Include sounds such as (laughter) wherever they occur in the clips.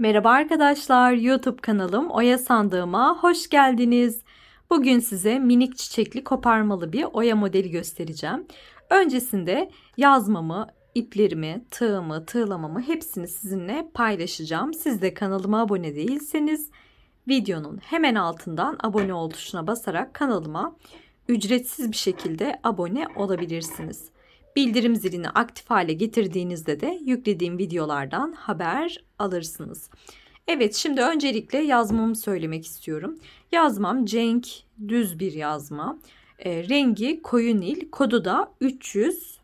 Merhaba arkadaşlar, YouTube kanalım Oya Sandığıma hoş geldiniz. Bugün size minik çiçekli koparmalı bir oya modeli göstereceğim. Öncesinde yazmamı, iplerimi, tığımı, tığlamamı hepsini sizinle paylaşacağım. Siz de kanalıma abone değilseniz videonun hemen altından abone ol tuşuna basarak kanalıma ücretsiz bir şekilde abone olabilirsiniz. Bildirim zilini aktif hale getirdiğinizde de yüklediğim videolardan haber alırsınız. Evet şimdi öncelikle yazmamı söylemek istiyorum. Yazmam Cenk düz bir yazma. E, rengi koyu nil, kodu da 300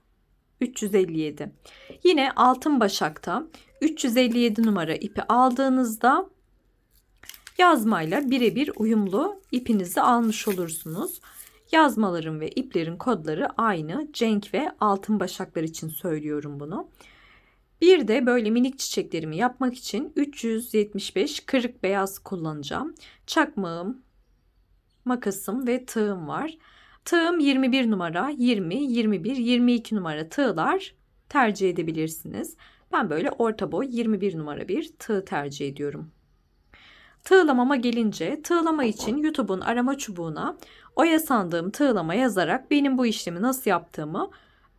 357. Yine altın başakta 357 numara ipi aldığınızda yazmayla birebir uyumlu ipinizi almış olursunuz. Yazmaların ve iplerin kodları aynı. Cenk ve altın başaklar için söylüyorum bunu. Bir de böyle minik çiçeklerimi yapmak için 375 kırık beyaz kullanacağım. Çakmağım, makasım ve tığım var. Tığım 21 numara, 20, 21, 22 numara tığlar tercih edebilirsiniz. Ben böyle orta boy 21 numara bir tığ tercih ediyorum. Tığlamama gelince tığlama için YouTube'un arama çubuğuna oya sandığım tığlama yazarak benim bu işlemi nasıl yaptığımı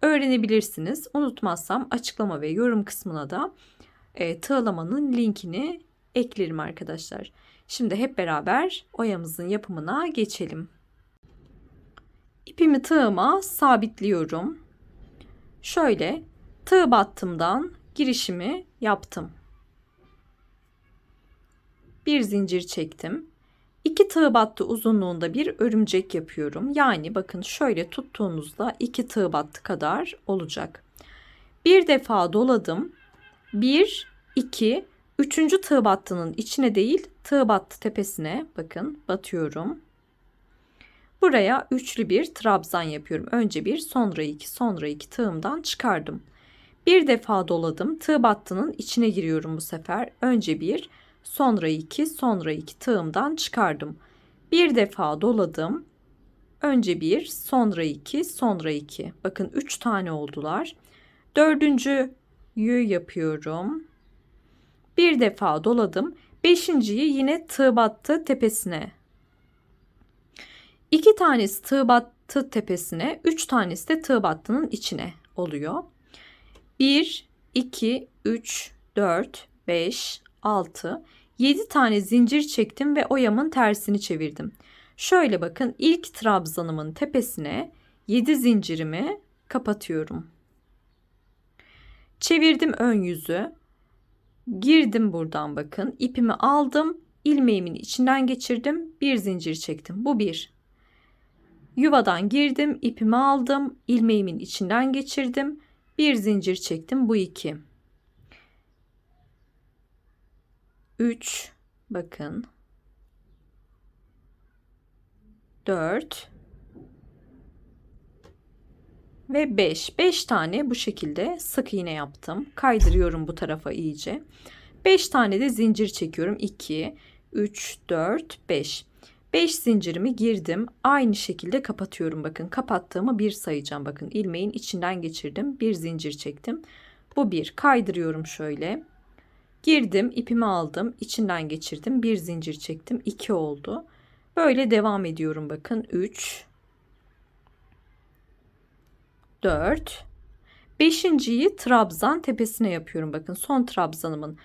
öğrenebilirsiniz. Unutmazsam açıklama ve yorum kısmına da e, tığlamanın linkini eklerim arkadaşlar. Şimdi hep beraber oyamızın yapımına geçelim. İpimi tığıma sabitliyorum. Şöyle tığ battımdan girişimi yaptım bir zincir çektim. İki tığ battı uzunluğunda bir örümcek yapıyorum. Yani bakın şöyle tuttuğunuzda iki tığ battı kadar olacak. Bir defa doladım. Bir, iki, üçüncü tığ battının içine değil tığ battı tepesine bakın batıyorum. Buraya üçlü bir trabzan yapıyorum. Önce bir sonra iki sonra iki tığımdan çıkardım. Bir defa doladım. Tığ battının içine giriyorum bu sefer. Önce bir sonra 2, sonra 2 tığımdan çıkardım. Bir defa doladım. Önce 1, sonra 2, sonra 2. Bakın 3 tane oldular. Dördüncüyü yapıyorum. Bir defa doladım. Beşinciyi yine tığ battı tepesine. İki tanesi tığ battı tepesine, üç tanesi de tığ battının içine oluyor. 1, 2, 3, 4, 5, 6, 7 tane zincir çektim ve oyamın tersini çevirdim. Şöyle bakın ilk trabzanımın tepesine 7 zincirimi kapatıyorum. Çevirdim ön yüzü. Girdim buradan bakın. ipimi aldım. ilmeğimin içinden geçirdim. Bir zincir çektim. Bu bir. Yuvadan girdim. ipimi aldım. ilmeğimin içinden geçirdim. Bir zincir çektim. Bu iki. 3 bakın. 4 ve 5 5 tane bu şekilde sık iğne yaptım. Kaydırıyorum bu tarafa iyice. 5 tane de zincir çekiyorum. 2 3 4 5 5 zincirimi girdim. Aynı şekilde kapatıyorum. Bakın kapattığımı bir sayacağım. Bakın ilmeğin içinden geçirdim. Bir zincir çektim. Bu bir. Kaydırıyorum şöyle Girdim, ipimi aldım, içinden geçirdim, bir zincir çektim, 2 oldu. Böyle devam ediyorum bakın. 3 4 Beşinciyi trabzan tepesine yapıyorum. Bakın son trabzanımın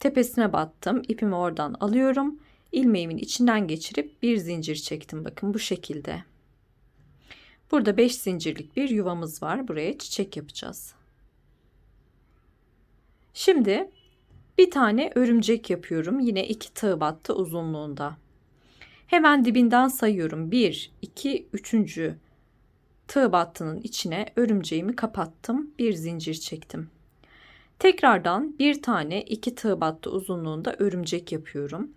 tepesine battım. İpimi oradan alıyorum. ilmeğimin içinden geçirip bir zincir çektim. Bakın bu şekilde. Burada 5 zincirlik bir yuvamız var. Buraya çiçek yapacağız. Şimdi bir tane örümcek yapıyorum. Yine iki tığ battı uzunluğunda. Hemen dibinden sayıyorum. 1, 2, 3. tığ battının içine örümceğimi kapattım. Bir zincir çektim. Tekrardan bir tane iki tığ battı uzunluğunda örümcek yapıyorum.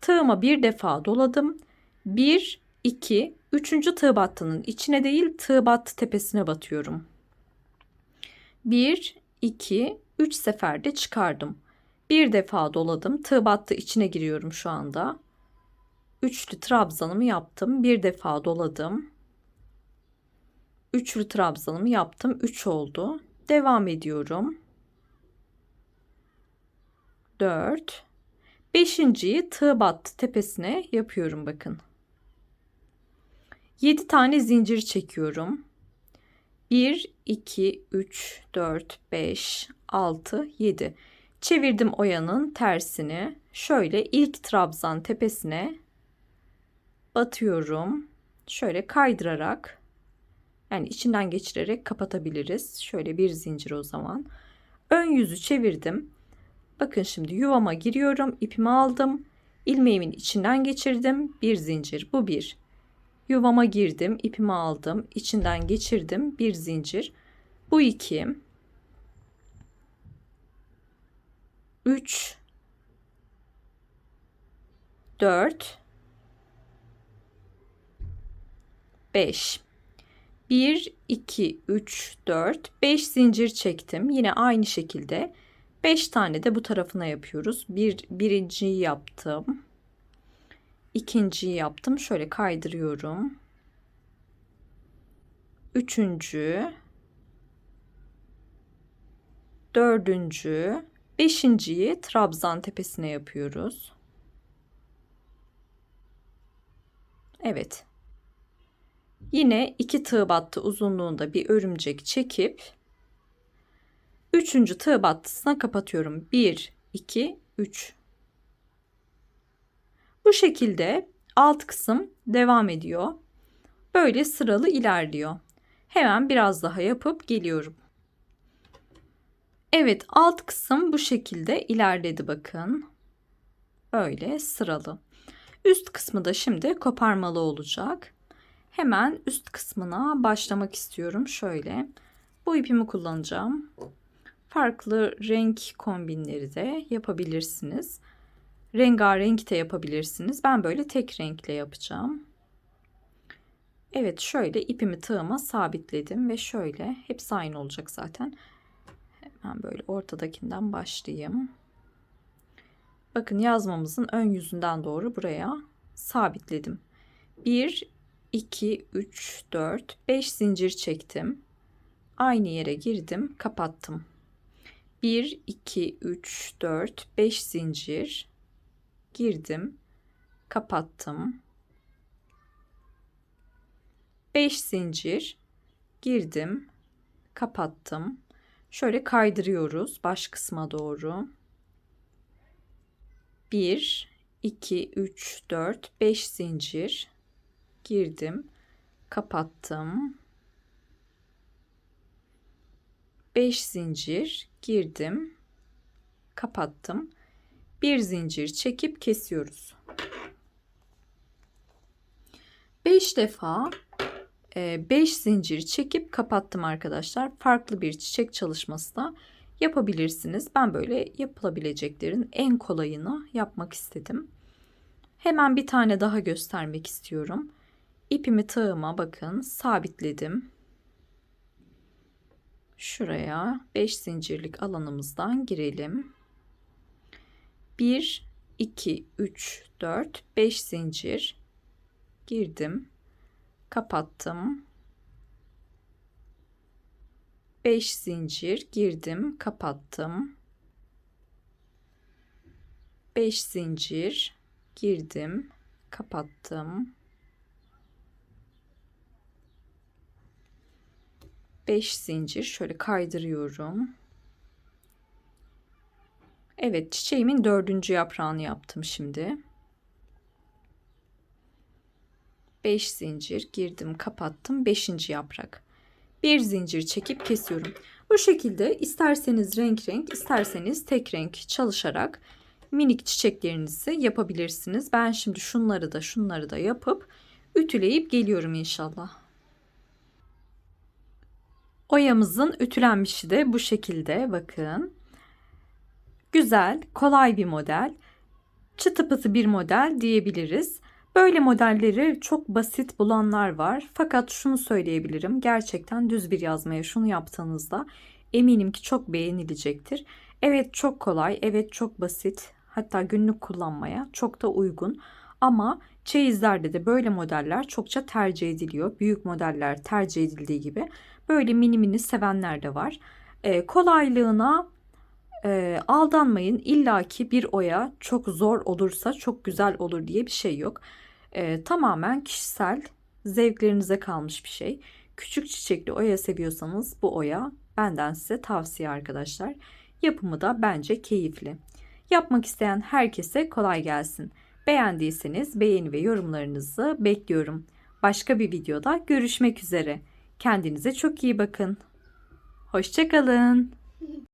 Tığıma bir defa doladım. 1, 2, 3. tığ battının içine değil tığ battı tepesine batıyorum. 1, 2, 3 seferde çıkardım. Bir defa doladım. Tığ battı içine giriyorum şu anda. Üçlü trabzanımı yaptım. Bir defa doladım. Üçlü trabzanımı yaptım. Üç oldu. Devam ediyorum. Dört. Beşinciyi tığ battı tepesine yapıyorum bakın. 7 tane zincir çekiyorum. 1, 2, 3, 4, 5, 6, 7. Çevirdim oyanın tersini. Şöyle ilk trabzan tepesine batıyorum. Şöyle kaydırarak yani içinden geçirerek kapatabiliriz. Şöyle bir zincir o zaman. Ön yüzü çevirdim. Bakın şimdi yuvama giriyorum. ipimi aldım. ilmeğimin içinden geçirdim. Bir zincir. Bu bir. Yuvama girdim. ipimi aldım. içinden geçirdim. Bir zincir. Bu iki. 3 4 5 1 2 3 4 5 zincir çektim. Yine aynı şekilde 5 tane de bu tarafına yapıyoruz. Bir birinciyi yaptım. ikinciyi yaptım. Şöyle kaydırıyorum. Üçüncü, dördüncü, Beşinciyi trabzan tepesine yapıyoruz. Evet. Yine iki tığ battı uzunluğunda bir örümcek çekip üçüncü tığ battısına kapatıyorum. 1, 2, 3. Bu şekilde alt kısım devam ediyor. Böyle sıralı ilerliyor. Hemen biraz daha yapıp geliyorum. Evet alt kısım bu şekilde ilerledi bakın. Böyle sıralı. Üst kısmı da şimdi koparmalı olacak. Hemen üst kısmına başlamak istiyorum. Şöyle bu ipimi kullanacağım. Farklı renk kombinleri de yapabilirsiniz. Rengarenk de yapabilirsiniz. Ben böyle tek renkle yapacağım. Evet şöyle ipimi tığıma sabitledim ve şöyle hepsi aynı olacak zaten. Hemen böyle ortadakinden başlayayım. Bakın yazmamızın ön yüzünden doğru buraya sabitledim. 1, 2, 3, 4, 5 zincir çektim. Aynı yere girdim, kapattım. 1, 2, 3, 4, 5 zincir girdim, kapattım. 5 zincir girdim, kapattım. Şöyle kaydırıyoruz baş kısma doğru. 1 2 3 4 5 zincir girdim. Kapattım. 5 zincir girdim. Kapattım. Bir zincir çekip kesiyoruz. 5 defa 5 zincir çekip kapattım arkadaşlar. Farklı bir çiçek çalışması da yapabilirsiniz. Ben böyle yapılabileceklerin en kolayını yapmak istedim. Hemen bir tane daha göstermek istiyorum. İpimi tığıma bakın sabitledim. Şuraya 5 zincirlik alanımızdan girelim. 1 2 3 4 5 zincir girdim kapattım. 5 zincir girdim, kapattım. 5 zincir girdim, kapattım. 5 zincir şöyle kaydırıyorum. Evet, çiçeğimin dördüncü yaprağını yaptım şimdi. 5 zincir girdim kapattım 5. yaprak. Bir zincir çekip kesiyorum. Bu şekilde isterseniz renk renk isterseniz tek renk çalışarak minik çiçeklerinizi yapabilirsiniz. Ben şimdi şunları da şunları da yapıp ütüleyip geliyorum inşallah. Oyamızın ütülenmişi de bu şekilde bakın. Güzel kolay bir model. Çıtı pıtı bir model diyebiliriz Böyle modelleri çok basit bulanlar var. Fakat şunu söyleyebilirim. Gerçekten düz bir yazmaya şunu yaptığınızda eminim ki çok beğenilecektir. Evet çok kolay, evet çok basit. Hatta günlük kullanmaya çok da uygun. Ama çeyizlerde de böyle modeller çokça tercih ediliyor. Büyük modeller tercih edildiği gibi böyle mini mini sevenler de var. Ee, kolaylığına Ee, aldanmayın. İlla ki bir oya çok zor olursa çok güzel olur diye bir şey yok. Ee, tamamen kişisel zevklerinize kalmış bir şey. Küçük çiçekli oya seviyorsanız bu oya benden size tavsiye arkadaşlar. Yapımı da bence keyifli. Yapmak isteyen herkese kolay gelsin. Beğendiyseniz beğeni ve yorumlarınızı bekliyorum. Başka bir videoda görüşmek üzere. Kendinize çok iyi bakın. Hoşçakalın. (laughs)